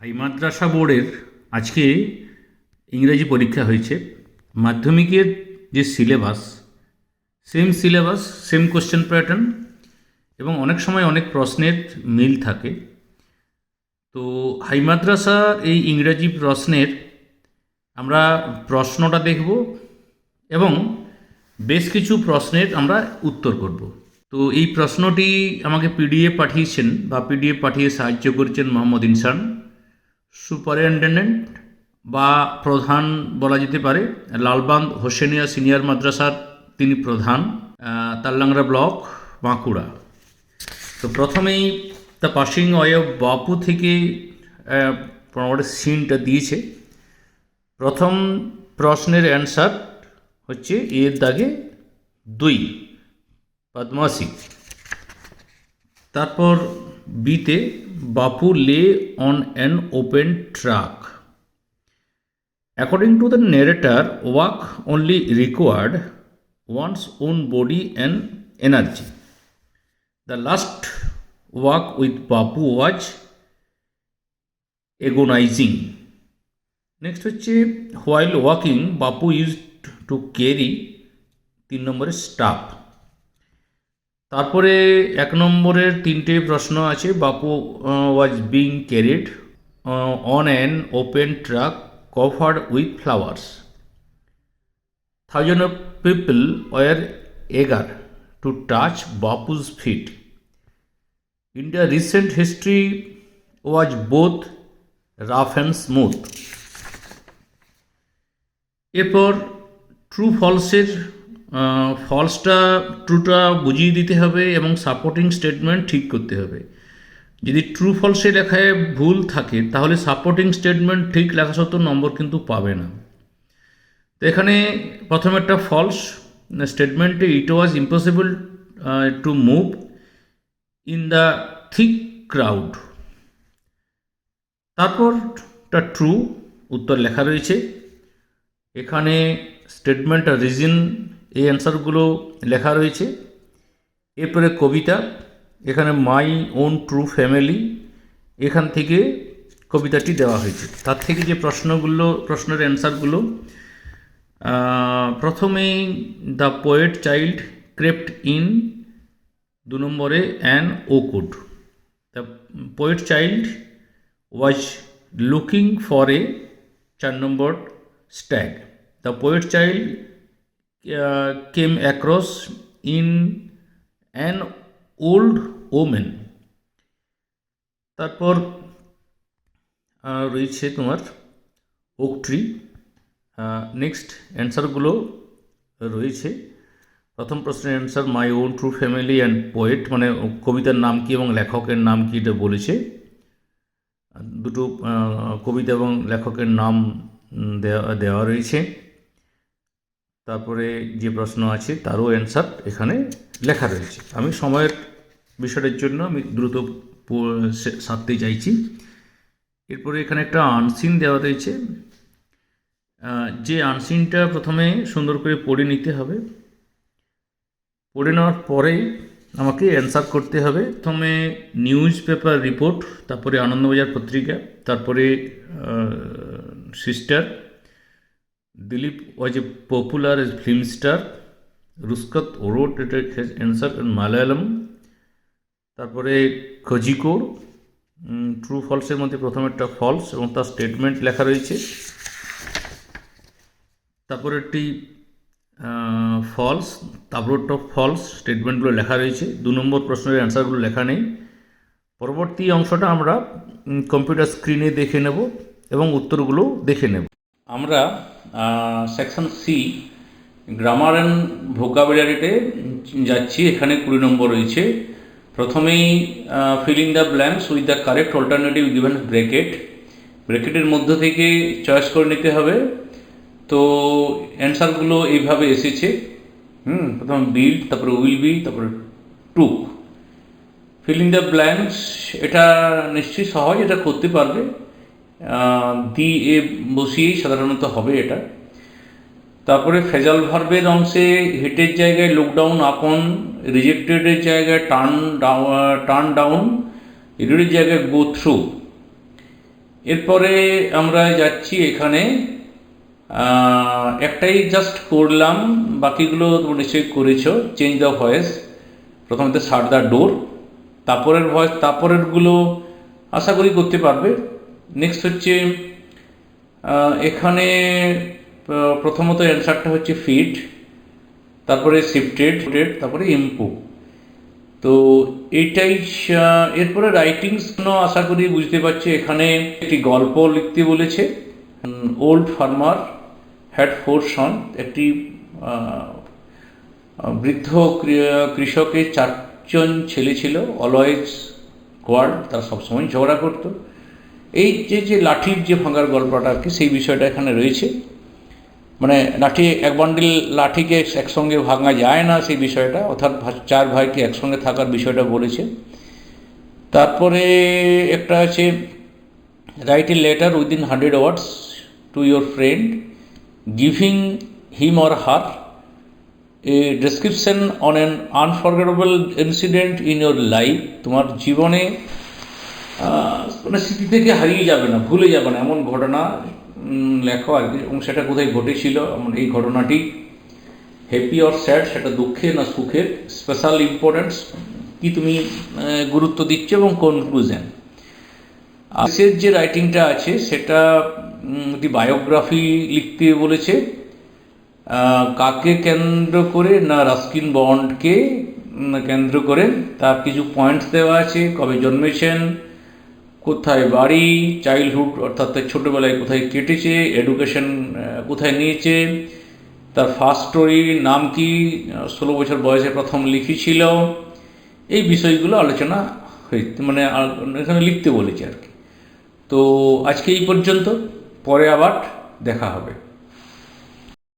High Madrasah বোর্ডের আজকে ইংরেজি পরীক্ষা হয়েছে। মাধ্যমিকের যে syllabus same syllabus same question pattern এবং অনেক সময় অনেক প্রশ্নের মিল থাকে। তো হাই মাদ্রাসার এই ইংরাজি প্রশ্নের আমরা প্রশ্নটা দেখব এবং বেশ কিছু প্রশ্নের আমরা উত্তর করব। তো এই প্রশ্নটি আমাকে পিডিএফ পাঠিয়েছেন বা পিডিএফ পাঠিয়ে সাহায্য করেছেন মোহাম্মদ ইনসান। সুপারিনটেন্ডেন্ট বা প্রধান বলা যেতে পারে লালবান্ধ হোসেনিয়া সিনিয়র মাদ্রাসার তিনি প্রধান তাল্লাংরা ব্লক, বাঁকুড়া। তো প্রথমেই দ্য পাসিং অফ বাপু থেকে মোটামুটি সিনটা দিয়েছে। প্রথম প্রশ্নের অ্যান্সার হচ্ছে এর দাগে দুই, পদ্মাসী। তারপর বিতে Bapu lay on an open truck. According to the narrator walk only required one's own body and energy the last walk with Bapu was agonizing next হচ্ছে while walking Bapu use to carry তিন নম্বরের staff তারপরে এক নম্বরের তিনটে প্রশ্ন আছে, Bapu was being carried on an open truck covered with flowers thousand of people were eager to touch Bapu's feet India recent history was both rough and smooth এরপর true ফলসের ফলসটা ট্রুটা বুঝিয়ে দিতে হবে এবং সাপোর্টিং স্টেটমেন্ট ঠিক করতে হবে। যদি ট্রু ফলসে লেখায় ভুল থাকে, তাহলে সাপোর্টিং স্টেটমেন্ট ঠিক লেখা সত্ত্বেও নম্বর কিন্তু পাবে না। তো এখানে প্রথমে একটা ফলস স্টেটমেন্টে it was impossible to move in the thick crowd তারপরটা ট্রু উত্তর লেখা রয়েছে। এখানে স্টেটমেন্টটা রিজন এই অ্যান্সারগুলো লেখা রয়েছে। এরপরে কবিতা, এখানে মাই ওন ট্রু ফ্যামিলি, এখান থেকে কবিতাটি দেওয়া হয়েছে। তার থেকে যে প্রশ্নগুলো, প্রশ্নের অ্যান্সারগুলো প্রথমেই the poet child crept in দু নম্বরে an O could. The poet child was looking for a চার নম্বর stag. The poet child came across in an old woman তারপর রয়েছে তোমার ওক ট্রি নেক্সট অ্যান্সারগুলো রয়েছে। প্রথম প্রশ্নের answer my own true family and poet মানে কবিতার নাম কি এবং লেখকের নাম কি এটা বলেছে। দুটো কবিতা এবং লেখকের নাম দেওয়া দেওয়া রয়েছে। তারপরে যে প্রশ্ন আছে তারও অ্যান্সার এখানে লেখা রয়েছে। আমি সময়ের বিষয়টার জন্য আমি দ্রুত সারতে চাইছি। এরপরে এখানে একটা আনসিন দেওয়া রয়েছে। যে আনসিনটা প্রথমে সুন্দর করে পড়ে নিতে হবে। পড়ে নেওয়ার পরে আমাকে অ্যান্সার করতে হবে। প্রথমে নিউজ পেপার রিপোর্ট তারপরে আনন্দবাজার পত্রিকা, তারপরে sister Dilip was a popular film star রুস্কত ওরোট এটা অ্যান্সার মালায়ালাম তারপরে খজিকোর ট্রু ফলসের মধ্যে প্রথম একটা ফলস এবং তার স্টেটমেন্ট লেখা রয়েছে। তারপরে একটি ফলস তারপরটা ফলস স্টেটমেন্টগুলো লেখা রয়েছে। দু নম্বর প্রশ্নের অ্যান্সারগুলো লেখা নেই। পরবর্তী অংশটা আমরা কম্পিউটার স্ক্রিনে দেখে নেব এবং উত্তরগুলো দেখে নেব। আমরা সেকশন সি গ্রামার অ্যান্ড ভোকাবুলারিতে যাচ্ছি, এখানে কুড়ি নম্বর রয়েছে। প্রথমেই filling the blanks with the correct alternative given bracket ব্র্যাকেটের মধ্য থেকে চয়েস করে নিতে হবে। তো অ্যান্সারগুলো এইভাবে এসেছে। হুম, প্রথম বিল তারপরে উইল বি তারপরে টুক ফিলিং দ্য ব্ল্যাঙ্কস এটা নিশ্চয়ই সহজ, এটা করতে পারবে। আহ, দি এ বসিয়েই সাধারণত হবে এটা। তারপরে ফেজাল ভার্বের অংশে হেটের জায়গায় লুকডাউন আপন রিজেক্টেডের জায়গায় টার্ন টার্ন ডাউন রিডের জায়গায় গো থ্রু এরপরে আমরা যাচ্ছি এখানে একটাই জাস্ট করলাম বাকিগুলো তোমরা নিশ্চয়ই করেছ চেঞ্জ দ্য ভয়েস প্রথমত শার্ট দ্য ডোর তারপরের ভয়েস তারপরেরগুলো আশা করি করতে পারবে। নেক্সট হচ্ছে এখানে প্রথমত অ্যান্সারটা হচ্ছে ফিট তারপরে শিফটেড তারপরে ইম্প্রুভ তো এইটাই আহ, এরপরে রাইটিংস আশা করি বুঝতে পারছি এখানে একটি গল্প লিখতে বলেছে old farmer had four son একটি বৃদ্ধ কৃষকের চারজন ছেলে ছিল অলওয়েজ কোয়ার্ড তারা সবসময় ঝগড়া করতো। এই যে যে লাঠির যে ভাঙার গল্পটা আর কি, সেই বিষয়টা এখানে রয়েছে। মানে লাঠি, এক বান্ডিল লাঠিকে একসঙ্গে ভাঙা যায় না সেই বিষয়টা, অর্থাৎ চার ভাইকে একসঙ্গে থাকার বিষয়টা বলেছে। তারপরে একটা আছে write a letter within hundred words to your friend giving him or her a description on an unforgettable incident in your life তোমার জীবনে মানে স্মৃতি থেকে হারিয়ে যাবে না, ভুলে যাবে না। এমন ঘটনা লেখো আর কি, এবং সেটা কোথায় ঘটেছিল, এমন এই ঘটনাটি হ্যাপি অর স্যাড সেটা দুঃখের না সুখের স্পেশাল ইম্পর্টেন্স কি তুমি গুরুত্ব দিচ্ছ এবং কনক্লুশন আশের যে রাইটিংটা আছে, সেটা একটি বায়োগ্রাফি লিখতে বলেছে কাকে কেন্দ্র করে না রাস্কিন বন্ডকে কেন্দ্র করে, তার কিছু পয়েন্টস দেওয়া আছে, কবে জন্মেছেন কোথায় বাড়ি চাইল্ডহুড অর্থাৎ তার ছোটোবেলায় কোথায় কেটেছে এডুকেশন কোথায় নিয়েছে, তার ফার্স্ট স্টোরির নাম কি ষোলো বছর বয়সে প্রথম লিখেছিল এই বিষয়গুলো আলোচনা হয়ে মানে এখানে লিখতে বলেছে আর কি। তো আজকে এই পর্যন্ত, পরে আবার দেখা হবে।